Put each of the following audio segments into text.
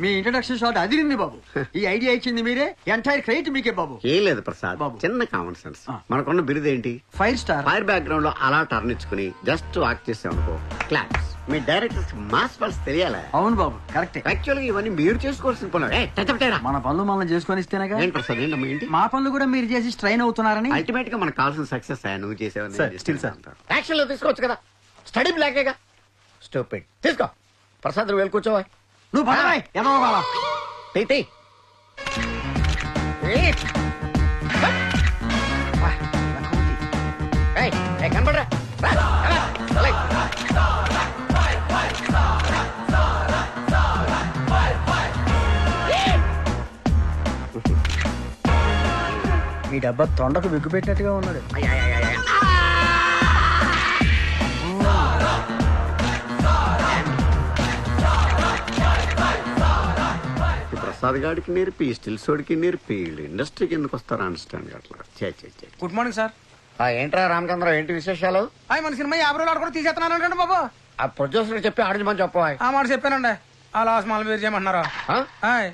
మీ introduction shot అదిరింది బాబు. ఈ idea ఇచ్చింది మీరే ఎంటైర్ క్రెడిట్ మీకే బాబు. ఏం లేదు ప్రసాద్ బాబు. చిన్న కామన్ సెన్స్ ఆ. మనకున్న బిరుదు ఏంటి? ఫైవ్ స్టార్ ఫైర్ బ్యాక్గ్రౌండ్లో అలా టర్న్ ఇచ్చుకుని జస్ట్ వాక్ చేసాం అనుకో క్లాప్స్ మీ డైరెక్టర్స్ మాస్ పల్స్ తెలియాలా? అవును బాబు కరెక్టే యాక్చువల్గా ఇవన్నీ మీరు చేసుకోవాల్సిన పనులు. టచ్. మన పనులు మనం చేసుకొని ఇస్తేనేగా? ఏంటి ప్రసాద్ ఏంటమ్మా ఏంటి? మా పనులు కూడా మీరు చేసి స్ట్రైన్ అవుతున్నారని. అల్టిమేట్గా మనకు కావాల్సిన సక్సెస్ నువ్వు చేసేవని still, sir. యాక్షన్లో తీసుకోవచ్చు కదా. స్టడీ బ్లాకేగా స్టూపిడ్ తీసుకో. ప్రసాద్ నువ్వు వెళ్ళి కూర్చోవా నువ్వు పదవాయ్, ఎదవ బావ. తీ, తీ. ఏ. ఏయ్, ఏయ్, కనపడరా రా, రా, రా. ఈ డబ్బా తొండకు విగ్గు పెట్టినట్టుగా ఉన్నాడు అయ్, ప్రసాద్ గాడికి నేర్పి ఈ స్టిల్స్ వాడికి నేర్పి వీళ్ళు ఇండస్ట్రీకి ఎందుకు వస్తారా? అండర్స్టాండ్ అట్లా చే చే చే గుడ్ మార్నింగ్ సార్ ఆ, ఏంట్రా రామచంద్ర ఏంటి విశేషాలు? మన సినిమా యాభై రోజులు ఆడుకుని తీసేస్తున్నాను అంటే బాబు. ఆ ప్రొడ్యూసర్ చెప్పి ఆడించమని చెప్పు ఆ మాట చెప్పానండి. ఆ లాస్ మాల మీరు చేయమంటున్నారా.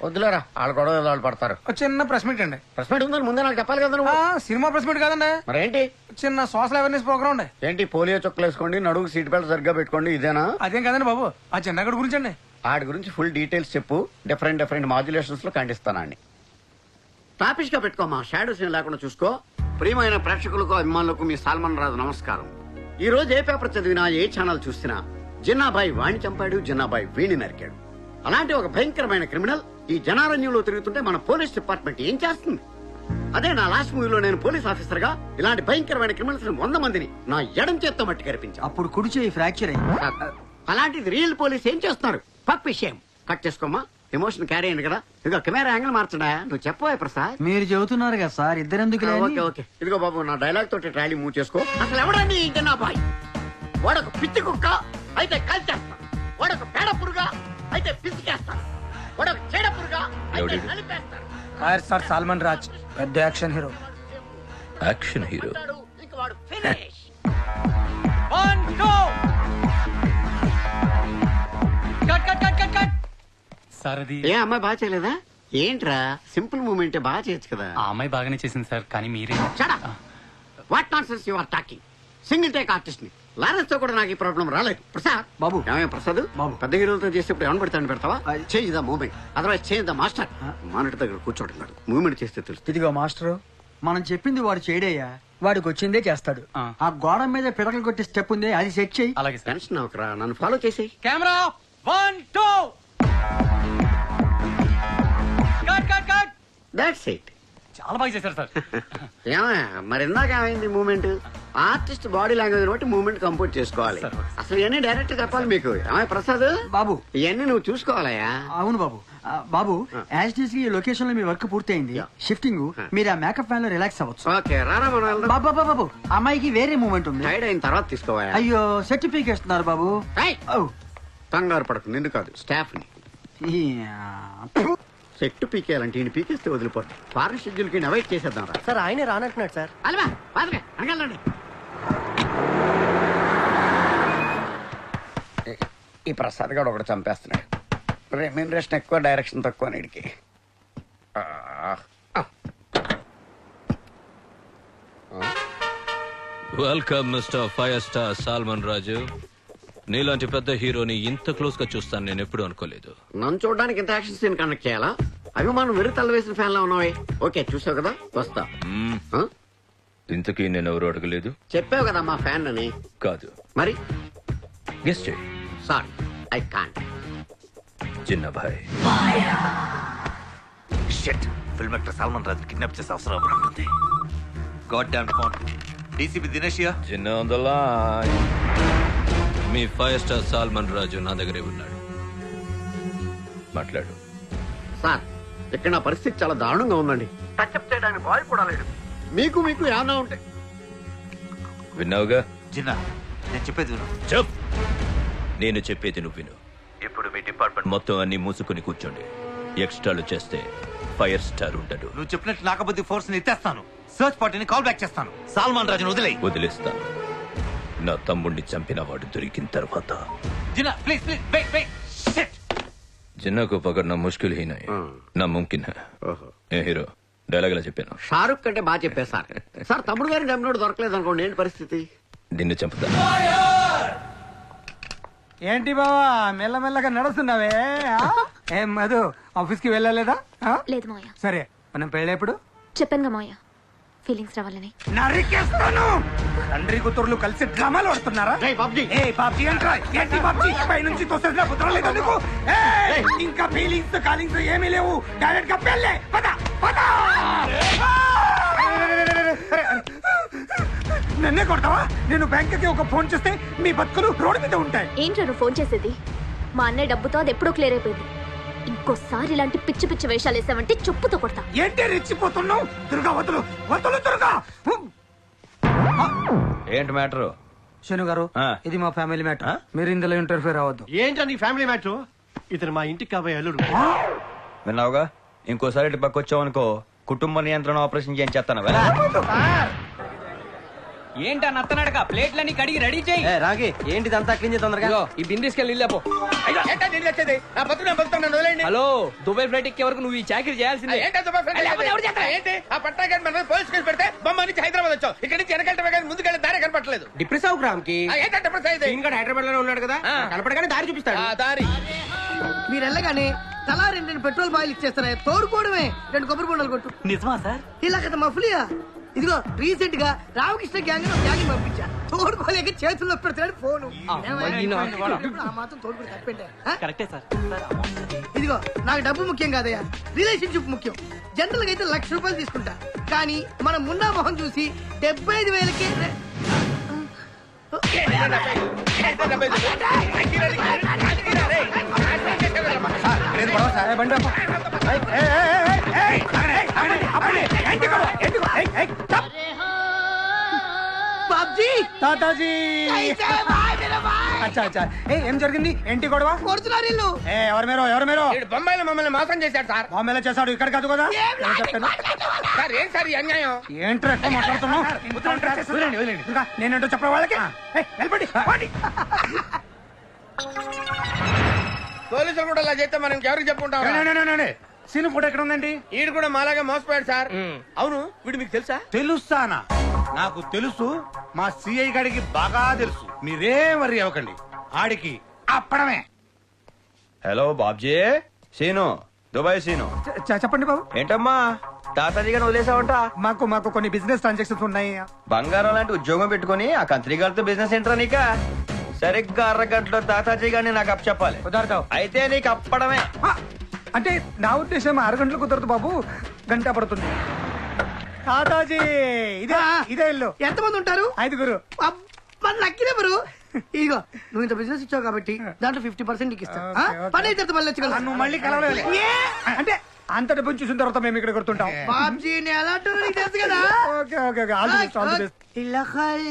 వద్దులేరా వాళ్ళు గొడవ వాళ్ళు పడతారు. చిన్న ప్రెస్ మీట్ అండి. ప్రెస్ మీట్ ఉందని ముందే నాకు చెప్పాలి కదా సినిమా ప్రెస్ మీట్ కాదండి. మరేంటి? చిన్న సోషల్ అవేర్నెస్ ప్రోగ్రామ్ అండి. ఏంటి పోలియో చుక్కలు వేసుకోండి నడుగు సీట్ బెల్ట్ సరిగ్గా పెట్టుకోండి ఇదేనా? అదేం కదండి బాబు. ఆ చిన్నగడి గురించి అండి. వాడి గురించి ఫుల్ డీటెయిల్స్ చెప్పు. డిఫరెంట్ డిఫరెంట్ మాడ్యులేషన్స్లో ఖండిస్తానండి టాపిక్గా పెట్టుకోమా షాడోస్ ఏం లేకుండా చూసుకో. ప్రియమైన ప్రేక్షకులకు అభిమానులకు మీ సాల్మన్ రాజు నమస్కారం. ఈ రోజు ఏ పేపర్ చదివినా ఏ ఛానల్ చూసినా జిన్నాబాయి వాణ్ణి చంపాడు జిన్నాబాయి వీణి నరికాడు. అలాంటి ఒక భయంకరమైన క్రిమినల్ ఈ జనారణ్యంలో తిరుగుతుంటే మన పోలీస్ డిపార్ట్మెంట్ ఏం చేస్తుంది? అదే నా లాస్ట్ మూవీలో నేను పోలీస్ ఆఫీసర్గా ఇలాంటి భయంకరమైన క్రిమినల్స్ వంద మందిని నా ఎడం చేత్తో మట్టి కనిపించాను అప్పుడు కుడి చేయి ఫ్రాక్చర్ అయింది. అలాంటిది రియల్ పోలీస్ ఏం చేస్తున్నారు? పప్ విషయం. కట్ చేసుకోమా ఎమోషన్ క్యారీ అయింది కదా. ఇదిగో కెమెరా యాంగిల్ మార్చడా? నువ్వు చెప్పవా ప్రసాద్. మీరు చెబుతున్నారు కదా సార్ ఇద్దరెందుకు ఆ, ఓకే ఓకే. ఇదిగో బాబు నా డైలాగ్ తోటి ట్రాలీ మూవ్ చేసుకో. అసలు ఎవడండి ఈ నా బాయ్? వాడొక పిచ్చి కుక్క అయితే కలిచేస్తాను వాడొక పేడ పురుగా అయితే పిసికేస్తాను వాడొక చెడ పురుగా అయితే ఎవడీడు? నలిపేస్తాను ఫైర్ స్టార్ సాల్మన్ రాజ్ పెద్ద యాక్షన్ హీరో యాక్షన్ హీరో ఇంక వాడు ఫినిష్ సార్ అది ఏ అమ్మాయి బాగా చేయలేదా? ఏంట్రా? సింపుల్ మూమెంట్ బాగా చేయొచ్చు కదా. ఆ అమ్మాయి బాగానే చేసింది సార్ కానీ మీరే. What nonsense you're talking single take ఆర్టిస్ట్ని. లారెన్స్తో కూడా నాకు ఈ ప్రాబ్లం రాలేదు. ప్రసాద్ బాబు. ఏమయ్య ప్రసాద్? బాబు. పెద్ద హీరోలతో చేసేప్పుడు ఏమని పెడతాను పెడతావా? అది- change the moment otherwise change the master monitor దగ్గర కూర్చోవడం కాదు. మూమెంట్ చేస్తే తెలుస్తుంది. ఇదిగో మాస్టరు మనం చెప్పింది వాడు చేయడయ్యా. వాడికి వచ్చిందే చేస్తాడు. ఆ. గోడ మీద పిడకలు కొట్టే స్టెప్ ఉంది అది సెట్ చేయి. అలాగే టెన్షన్ అవకరా నన్ను ఫాలో చేసేయి. Camera one two that's it చాలా బాగా చేశారు సార్. ఏమయ్య మరి ఇందాక ఏమైంది మూమెంట్? ఆర్టిస్ట్ బాడీ లాంగ్వేజ్ బట్టి మూమెంట్ కంపోజ్ చేసుకోవాలి. అసలు ఇవన్నీ డైరెక్ట్ చెప్పాలి మీకు. ఏమయ్య ప్రసాద్? బాబు. ఇవన్నీ నువ్వు చూసుకోవాలయ్యా. అవును బాబు. ఆ, బాబు యాజ్ డీస్ ఈ లొకేషన్లో మీ వర్క్ పూర్తయింది. షిఫ్టింగ్ మీరు ఆ మేకప్ ఫ్యాన్లో రిలాక్స్ అవ్వచ్చు. ఓకే రారా మనం వెళ్దాం. బాబు బాబు బాబు అమ్మాయికి వేరే మూమెంట్ ఉంది. టైడ్ అయిన తర్వాత తీసుకోవా అయ్యో సర్టిఫికేట్ ఇస్తున్నారు బాబు. ఔ. కంగారు పడకు నిన్ను కాదు స్టాఫ్ని ఈ- సెట్ పీకేయాలంటే ఈయన పీకేస్తే వదిలిపోతాం. ఫారెన్ షెడ్యూల్కి అవాయిడ్ చేసేద్దాం రా. సార్ ఆయనే రానంటున్నాడు సార్. అలవా అనగలండి ఈ ప్రసాద్ గారు ఒకటి చంపేస్తున్నాడు. రెమ్యూనరేషన్ ఎక్కువ డైరెక్షన్ తక్కువ నీడికి welcome mister five star Salman Raju నీలాంటి పెద్ద హీరోని ఇంత క్లోజ్గా చూస్తాను నేను ఎప్పుడు అనుకోలేదు. నన్ను చూడడానికి ఇంత యాక్షన్ సీన్ కండక్ట్ చేయాలా? అభిమానం వెర్రి తల వేసిన ఫ్యాన్లో ఉన్నావే. ఓకే చూసావు కదా? వస్తా. ఆ? ఇంతకీ నేను ఎవరు అడగలేదు? చెప్పావు కదా మా ఫ్యాన్ అని కాదు. మరి? గెస్ట్ చేయి. Sorry I can't. చిన్నభాయ్ షెట్ film actor Salman Raju kidnap చేసే అవసరం ఉంటుంది? గాడ్ డామ్ ఫోన్ డీసీపీ దినేషియా చిన్న line. మీ ఫైవ్ స్టార్ సాల్మన్ రాజు నా దగ్గరే ఉన్నాడు. మాట్లాడు. సార్ ఇక్కడ నా పరిస్థితి చాలా దారుణంగా ఉందండి. టచ్అప్ చేయడానికి బాయ్ కూడా లేడు. మీకు మీకు ఏమన్నా ఉంటే. విన్నావుగా? జిన్నా నేను చెప్పేది విను. చెప్ నేను చెప్పేది నువ్వు విను. ఇప్పుడు మీ డిపార్ట్మెంట్ మొత్తం అన్ని మూసుకుని కూర్చోండి. ఎక్స్ట్రాలు చేస్తే ఫైర్ స్టార్ ఉండడు. నువ్వు చెప్పినట్టు నాకబద్ది ఫోర్స్ని ఎత్తేస్తాను. సర్చ్ పార్టీని కాల్ బ్యాక్ చేస్తాను. సాల్మాన్ రాజును వదిలే వదిలేస్తాను. నా తమ్ముడిని చంపిన వాడు దొరికిన తర్వాత. చిన్న ప్లీజ్ ప్లీజ్ ముష్కిల్ హీ నా ముంకిన్. హై ఏ హీరో డైలాగ్ ఇలా చెప్పాను. షారుఖ్ కంటే బాగా చెప్పారు సార్. సార్ తమ్ముడు గారి డబ్బునోడు దొరకలేదు అనుకోండి ఏంటి పరిస్థితి? నిన్ను చంపుతా. ఏంటి బావా మెల్లమెల్లగా నడుస్తున్నావే? ఏ మధు ఆఫీస్కి వెళ్ళలేదా? లేదు మావయ్య. సరే మనం పెళ్ళేప్పుడు చెప్పాను మావయ్య. ఫీలింగ్స్ రావాలని. నరికేస్తాను! తండ్రి కూతురులు కలిసి డ్రామాలు ఆడుతున్నారా? రేయ్ బాబ్జీ. ఏ బాబ్జీ అంటారా ఏంటి బాబ్జీ? పై నుంచి తోసేసిన కుదరలేదు నీకు? ఏయ్, ఇంకా ఫీలింగ్స్ కాలింగ్స్ ఏమీ లేవు. డైరెక్ట్గా పెళ్ళే! పద పద! నన్నే కొడతావా? నేను బ్యాంక్కి ఒక ఫోన్ చేస్తే మీ బతుకులు రోడ్డు మీద ఉంటాయి. ఏంట్రా నువ్వు ఫోన్ చేసేది? మా అన్నయ్య డబ్బుతో అది ఎప్పుడో క్లియర్ అయిపోయింది. ఇంకోసారి ఇలాంటి పిచ్చి పిచ్చి వేషాలు వేసావంటే చెప్పుతో కొడతా. ఏంటి రెచ్చిపోతున్నావు? దుర్గా వదులు వదులు దుర్గా! ఏంటి మ్యాటరు? శను గారు ఆ. ఇది మా ఫ్యామిలీ మ్యాటర్. మీరు ఇందులో ఇంటర్ఫియర్ అవ్వద్దు. ఏంటా నీ ఫ్యామిలీ మ్యాటర్? ఇతను మా ఇంటికి కాబోయే అల్లుడు. విన్నావుగా? ఇంకోసారి ఇటు పక్క వచ్చావు అనుకో కుటుంబ నియంత్రణ ఆపరేషన్ చేయించేస్తాను ఏంటి నత్తనడక? ప్లేట్లన్నీ కడిగి రెడీ చేయి. రాగి ఏంటి అంతా క్లీన్ చేద్దాం తొందరగా? ఈ బిందెస్కెళ్ళి వెళ్ళపో హలో దుబాయ్ ఫ్లైట్ ఎక్కే వరకు నువ్వు ఈ చాకరీ చేయాల్సిందే. లేకపోతే ఎవరు చేస్తారు? డిప్రెస్ అవు గ్రామ్కి హైదరాబాద్లోనే ఉన్నాడు కదా? కనపడగానే దారి చూపిస్తాడు. మీరు వెళ్ళగానే తలా రెండు రెండు పెట్రోల్ బాయిల్ ఇచ్చేస్తారా తోడుకోవడమే. రెండు కొబ్బరి బొండలు కొట్టు. నిజమా సార్? ఇలా కదా మఫ్లియా? ఇదిగో రీసెంట్గా రామకృష్ణ గ్యాంగ్లో గ్యాంగ్ పంపించా. తోడుకోలేక చేతుల్లో పెడుతున్నాడు ఫోన్ ఆ మాత్రం తోడుకుని కరెక్టే సార్. ఇదిగో నాకు డబ్బు ముఖ్యం కాదయ్యా. రిలేషన్షిప్ ముఖ్యం. జనరల్గా అయితే లక్ష రూపాయలు తీసుకుంటా. కానీ మన మున్నా మొహం చూసి డెబ్బై ఐదు వేలకే బండి తాతాజీ. అచ్చా అచ్చా. ఏ ఏం జరిగింది? ఏంటి గొడవ? కొడుతున్నారు ఇల్లు ఏ ఎవరు మీరు? ఎవరు మీరు? బొంబాయిలో మమ్మల్ని మోసం చేశాడు సార్. బాంబేలో చేశాడు ఇక్కడ కాదు కదా. సార్ ఏం సార్ ఈ అన్యాయం? ఏంట్రా ఎక్కువ మాట్లాడుతున్నావు? ఇంకా నేనేంటో చెప్పడం వాళ్ళకి? వెళ్ళిపోండి, పోండి. పోలీసులు కూడా అలా చేస్తే మనం ఎవరికి చెప్పుకుంటాం ఏ, నే. సీను ఫోటో ఎక్కడ ఉందండి వీడు కూడా మాలాగా మోసపోయాడు సార్. అవును వీడు మీకు తెలుసా? తెలుస్తానా? నాకు తెలుసు మా సిఐ గారికి బాగా తెలుసు. మీరేం వరి అవ్వకండి. ఆడికి అప్పడమే. హలో బాబ్జీ. సీను దుబాయ్ సీను. చెప్పండి బాబు. ఏంటమ్మా? తాతాజీ గారిని వదిలేసావంట? మాకు మాకు కొన్ని బిజినెస్ ట్రాన్సాక్షన్స్ ఉన్నాయి. బంగారం లాంటి ఉద్యోగం పెట్టుకుని ఆ కంత్రి గారితో బిజినెస్ ఏంట్రా నీక? సరిగ్గా అరగంటలో తాతాజీ గారిని నాకు అప్ చెప్పాలి కుదరదావు అయితే నీకు అప్పడమే. అంటే నా ఉద్దేశం ఆరు గంటలు కుదరదు బాబు. గంట పడుతుంది. తాతాజీ! ఇదే ఇదే ఇల్లు. ఎంతమంది ఉంటారు? ఐదుగురు. మన లక్కీ నెంబరు. ఇదిగో నువ్వు ఇంత బిజినెస్ ఇచ్చావు కాబట్టి దాంట్లో ఫిఫ్టీ పర్సెంట్ నీకు ఇస్తాను ఆ? పని అయితే మళ్ళీ వచ్చి కలుస్తాను. నువ్వు మళ్ళీ కలవలేదు ఏ? అంటే అంత డబ్బులు చూసిన తర్వాత మేము ఇక్కడ గుర్తుంటాం బాబ్జీ నేను ఎలా అంటారో నీకు తెలుసు కదా? Okay okay okay. All the best all the best ఇల్లఖల్